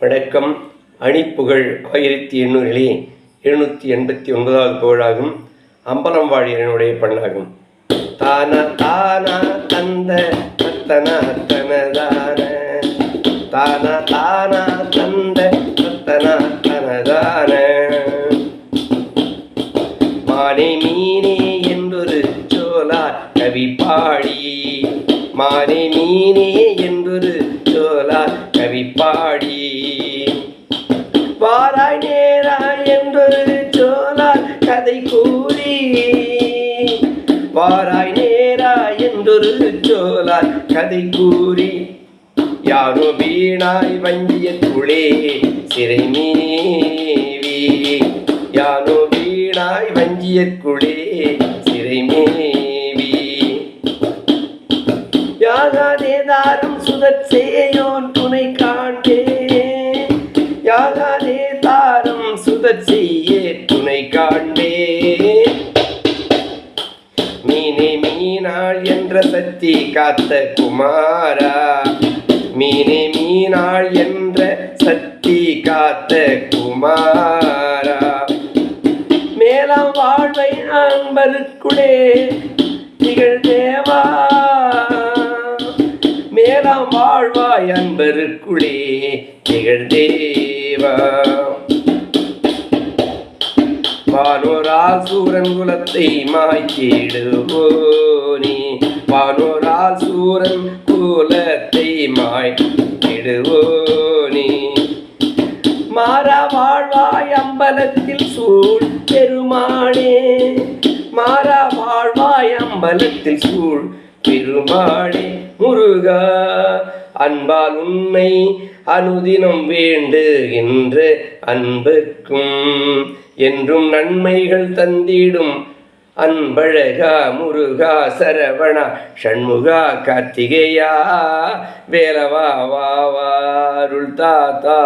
வணக்கம் அணிப்புகழ் ஆயிரத்தி எண்ணூறிலே எழுநூற்றி எண்பத்தி ஒன்பதாவது புகழாகும். அம்பலம்பாடியனுடைய பண்ணாகும். தான தானா தந்த தத்தன தனதான. தானா தானா தந்த தத்தனா தனதான. மானே மீனே என்றொரு சோலா கவி பாடி மானே மீனே என்றொரு சோலா கவி பாடி வாராய் நேராய் என்றொரு சோலார் கதை கூறி. வாராய் நேராய் என்றொரு சோலார் கதை கூறி. யாரோ வீணாய் வஞ்சிய துளே சிறை மேவி. யாரோ வீணாய் வஞ்சிய குளே சிறை மேவி. யாகாதேதாரும் சுதற்சேயோன் யாதானே தாரம் சுதர்ச்சியே துணை காண்பே? மீனே மீனாள் என்ற சக்தி காத்த குமாரா? மீனே மீனாள் என்ற சக்தி காத்த குமாரா? மேலாம் வாழ்வை அன்பருக்குடே திகழ் தேவா மேலாம் வாழ்வாய் அன்பருக்குளே திகழ்ந்தே தேவா. குலத்தை மாய்த்திடுவோனே. வானோரால் குலத்தை மாய்த்திடுவோனே. மாறா வாழ்வாய் அம்பலத்தில் சூழ் பெருமானே மாறா வாழ்வாய் அம்பலத்தில் சூழ் பெருமானே முருகா அன்பால் உன்னை அனுதினம் வேண்டுகின்ற அன்புக்கும் என்றும் நன்மைகள் தந்திடும். அன்பழகா முருகா சரவணா ஷண்முகா கார்த்திகேயா வேலவா வா வா அருள் தாத்தா.